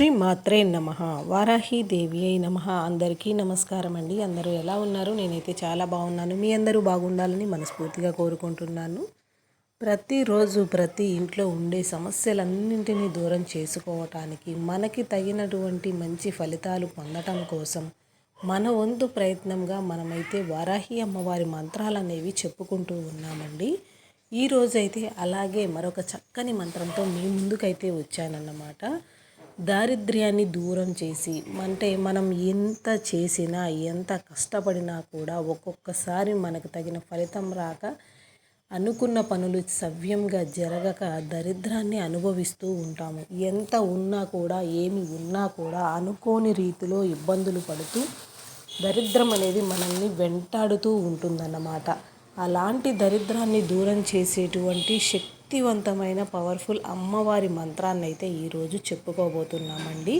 శ్రీ మాత్రే నమ. వారాహి దేవి అయి నమ. అందరికీ నమస్కారం అండి అందరూ ఎలా ఉన్నారు? నేనైతే చాలా బాగున్నాను. మీ అందరూ బాగుండాలని మనస్ఫూర్తిగా కోరుకుంటున్నాను. ప్రతిరోజు ప్రతి ఇంట్లో ఉండే సమస్యలన్నింటినీ దూరం చేసుకోవటానికి మనకి తగినటువంటి మంచి ఫలితాలు పొందటం కోసం మన వంతు ప్రయత్నంగా మనమైతే వారాహి అమ్మవారి మంత్రాలు అనేవి చెప్పుకుంటూ ఉన్నామండి. ఈ రోజైతే అలాగే మరొక చక్కని మంత్రంతో మీ ముందుకైతే వచ్చానన్నమాట. దారిద్ర్యాన్ని దూరం చేసి అంటే మనం ఎంత చేసినా ఎంత కష్టపడినా కూడా ఒక్కొక్కసారి మనకు తగిన ఫలితం రాక అనుకున్న పనులు సవ్యంగా జరగక దరిద్రాన్ని అనుభవిస్తూ ఉంటాము. ఎంత ఉన్నా కూడా ఏమి ఉన్నా కూడా అనుకోని రీతిలో ఇబ్బందులు పడుతూ దరిద్రం అనేది మనల్ని వెంటాడుతూ ఉంటుందన్నమాట. అలాంటి దరిద్రాన్ని దూరం చేసేటువంటి శక్తివంతమైన పవర్ఫుల్ అమ్మవారి మంత్రాన్ని అయితే ఈరోజు చెప్పుకోబోతున్నామండి.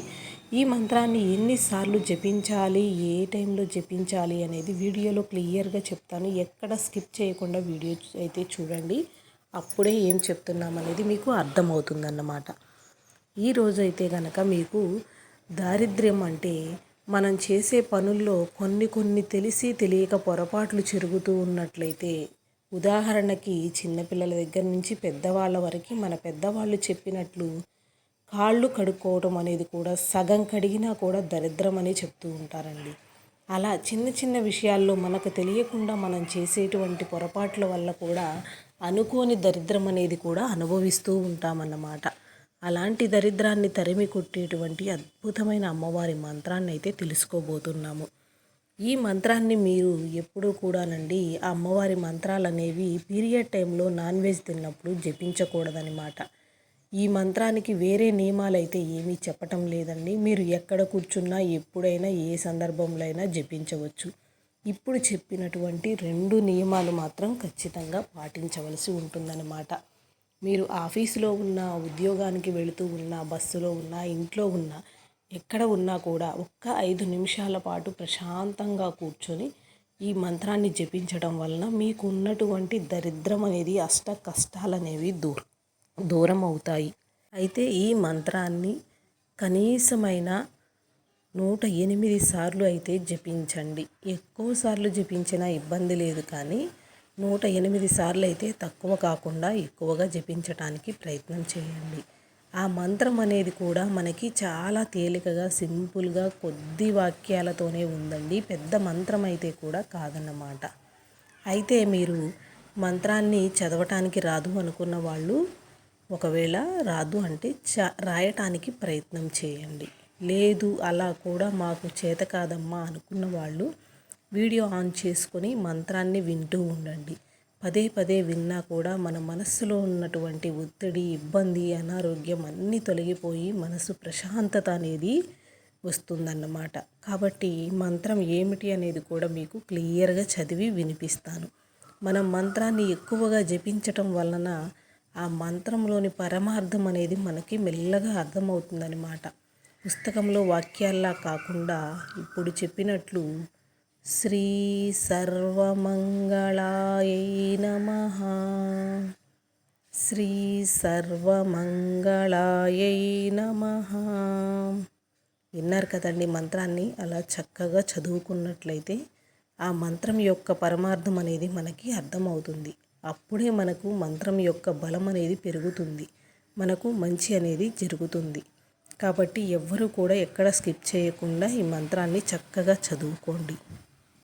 ఈ మంత్రాన్ని ఎన్నిసార్లు జపించాలి ఏ టైంలో జపించాలి అనేది వీడియోలో క్లియర్గా చెప్తాను. ఎక్కడ స్కిప్ చేయకుండా వీడియో అయితే చూడండి. అప్పుడే ఏం చెప్తున్నామనేది మీకు అర్థమవుతుందన్నమాట. ఈరోజు అయితే కనుక మీకు దారిద్ర్యం అంటే మనం చేసే పనుల్లో కొన్ని కొన్ని తెలిసి తెలియక పొరపాట్లు జరుగుతూ ఉన్నట్లయితే ఉదాహరణకి చిన్నపిల్లల దగ్గర నుంచి పెద్దవాళ్ళ వరకు మన పెద్దవాళ్ళు చెప్పినట్లు కాళ్ళు కడుక్కోవడం అనేది కూడా సగం కడిగినా కూడా దరిద్రం అని చెప్తూ ఉంటారండి. అలా చిన్న చిన్న విషయాల్లో మనకు తెలియకుండా మనం చేసేటువంటి పొరపాట్ల వల్ల కూడా అనుకోని దరిద్రం అనేది కూడా అనుభవిస్తూ ఉంటామన్నమాట. అలాంటి దరిద్రాన్ని తరిమి కొట్టేటువంటి అద్భుతమైన అమ్మవారి మంత్రాన్ని అయితే తెలుసుకోబోతున్నాము. ఈ మంత్రాన్ని మీరు ఎప్పుడూ కూడానండి ఆ అమ్మవారి మంత్రాలు అనేవి పీరియడ్ టైంలో నాన్ వెజ్ తిన్నప్పుడు జపించకూడదనమాట ఈ మంత్రానికి వేరే నియమాలు అయితే ఏమీ చెప్పటం లేదండి. మీరు ఎక్కడ కూర్చున్నా ఎప్పుడైనా ఏ సందర్భంలో అయినా జపించవచ్చు. ఇప్పుడు చెప్పినటువంటి రెండు నియమాలు మాత్రం ఖచ్చితంగా పాటించవలసి ఉంటుందన్నమాట మీరు ఆఫీసులో ఉన్న ఉద్యోగానికి వెళుతూ ఉన్న బస్సులో ఉన్న ఇంట్లో ఉన్న ఎక్కడ ఉన్నా కూడా ఒక్క ఐదు నిమిషాల పాటు ప్రశాంతంగా కూర్చొని ఈ మంత్రాన్ని జపించడం వలన మీకు ఉన్నటువంటి దరిద్రం అనేది అష్ట కష్టాలు అనేవి దూర దూరం అవుతాయి. అయితే ఈ మంత్రాన్ని కనీసమైన నూట ఎనిమిది సార్లు అయితే జపించండి. ఎక్కువ సార్లు జపించినా ఇబ్బంది లేదు కానీ నూట ఎనిమిది సార్లు అయితే తక్కువ కాకుండా ఎక్కువగా జపించటానికి ప్రయత్నం చేయండి. ఆ మంత్రం అనేది కూడా మనకి చాలా తేలికగా సింపుల్గా కొద్ది వాక్యాలతోనే ఉందండి. పెద్ద మంత్రం అయితే కూడా కాదన్నమాట. అయితే మీరు మంత్రాన్ని చదవటానికి రాదు అనుకున్న వాళ్ళు ఒకవేళ రాదు అంటే చ రాయటానికి ప్రయత్నం చేయండి. లేదు అలా కూడా మాకు చేత కాదమ్మా అనుకున్న వాళ్ళు వీడియో ఆన్ చేసుకొని మంత్రాన్ని వింటూ ఉండండి. పదే పదే విన్నా కూడా మన మనస్సులో ఉన్నటువంటి ఒత్తిడి ఇబ్బంది అనారోగ్యం అన్నీ తొలగిపోయి మనసు ప్రశాంతత అనేది వస్తుందన్నమాట. కాబట్టి మంత్రం ఏమిటి అనేది కూడా మీకు క్లియర్గా చదివి వినిపిస్తాను. మనం మంత్రాన్ని ఎక్కువగా జపించటం వలన ఆ మంత్రంలోని పరమార్థం అనేది మనకి మెల్లగా అర్థమవుతుందన్నమాట. పుస్తకంలో వాక్యాల్లా కాకుండా ఇప్పుడు చెప్పినట్లు శ్రీ సర్వమంగళాయ నమ. శ్రీ సర్వమంగళాయ నమ. విన్నారు కదండి మంత్రాన్ని అలా చక్కగా చదువుకున్నట్లయితే ఆ మంత్రం యొక్క పరమార్థం అనేది మనకి అర్థమవుతుంది. అప్పుడే మనకు మంత్రం యొక్క బలం అనేది పెరుగుతుంది. మనకు మంచి అనేది జరుగుతుంది. కాబట్టి ఎవ్వరూ కూడా ఎక్కడ స్కిప్ చేయకుండా ఈ మంత్రాన్ని చక్కగా చదువుకోండి.